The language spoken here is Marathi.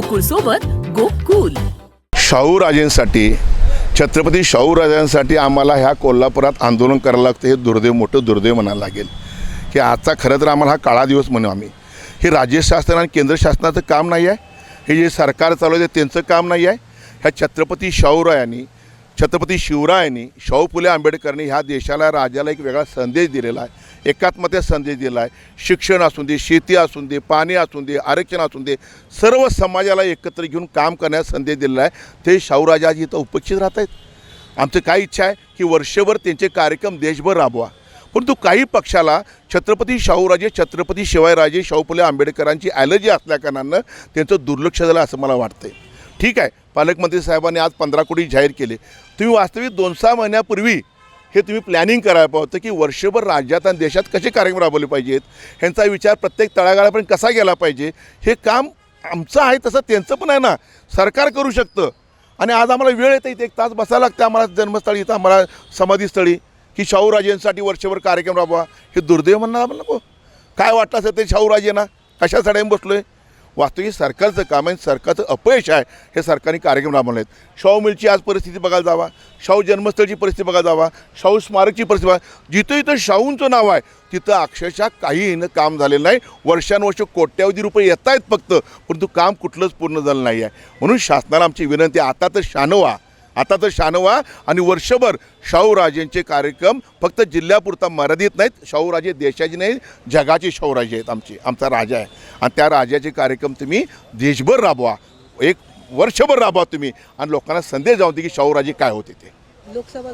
गोकुळ सोबत गोकुल शाहूराजेंसाठी छत्रपती शाहूराजांसाठी आम्हाला ह्या कोल्हापुरात आंदोलन करायला लागतं हे दुर्दैव मोठं दुर्दैव म्हणायला लागेल. की आजचा खरं तर आम्हाला हा काळा दिवस म्हणू आम्ही. हे राज्य शासन आणि केंद्र शासनाचं काम नाही आहे हे जे सरकार चालवते त्यांचं काम नाही आहे ह्या छत्रपती शाहूरायांनी छत्रपती शिवरायांनी शाहू फुले आंबेडकरांनी ह्या देशाला राज्याला एक वेगळा संदेश दिलेला आहे. एकात्मतेचा संदेश दिला आहे. शिक्षण असून दे शेती असून दे पाणी असून दे आरक्षण असून दे सर्व समाजाला एकत्र घेऊन काम करण्याचा संदेश दिलेला आहे. ते शाहूराजा आज इथं उपस्थित राहत आहेत. आमचं काय इच्छा आहे की वर्षभर त्यांचे कार्यक्रम देशभर राबवा. परंतु काही पक्षाला छत्रपती शाहूराजे छत्रपती शिवायराजे शाहू फुले आंबेडकरांची ॲलर्जी असल्याकारणानं त्यांचं दुर्लक्ष झालं असं मला वाटतंय. ठीक आहे. पालकमंत्री साहेबांनी आज पंधरा कोटी जाहीर केले. तुम्ही वास्तविक दोन सहा महिन्यापूर्वी हे तुम्ही प्लॅनिंग करायला पाहतं की वर्षभर राज्यात आणि देशात कसे कार्यक्रम राबवले पाहिजेत? ह्यांचा विचार प्रत्येक तळागाळापर्यंत कसा गेला पाहिजे? हे काम आमचं आहे तसं त्यांचं पण आहे ना. सरकार करू शकतं. आणि आज आम्हाला वेळ येते इथे एक तास बसायला लागतं आम्हाला जन्मस्थळी इथं आम्हाला समाधीस्थळी की शाहूराजेंसाठी वर्षभर कार्यक्रम राबवा. हे दुर्दैव म्हणणार आम्हाला नको. काय वाटलं असेल ते शाहूराजेंना कशासाठी आम्ही बसलो आहे वास्तविक सरकारचं काम आहे सरकारचं अपयश आहे हे सरकारने कार्यक्रम राबवले आहेत शाहू मिलची आज परिस्थिती बघायला जावा. शाहू जन्मस्थळची परिस्थिती बघायला जावा. शाहू स्मारकची परिस्थिती बघा. जिथं इथं शाहूंचं नाव आहे तिथं अक्षरशः काही काम झालेलं नाही. वर्षानुवर्ष कोट्यावधी रुपये येत आहेत फक्त परंतु काम कुठलंच पूर्ण झालं नाही आहे म्हणून शासनाला आमची विनंती आता तर शानवा. आता तर शानवा आणि वर्षभर शाहूराजेंचे कार्यक्रम फक्त जिल्ह्यापुरता मर्यादित नाहीत. शाहूराजे देशाचे नाही जगाचे शाहूराजे आहेत आमचे. आमचा राजा आहे. आणि त्या राजाचे कार्यक्रम तुम्ही देशभर राबवा. एक वर्षभर राबवा तुम्ही. आणि लोकांना संदेश जाऊ दे की शाहूराजे काय होते ते. लोकसभा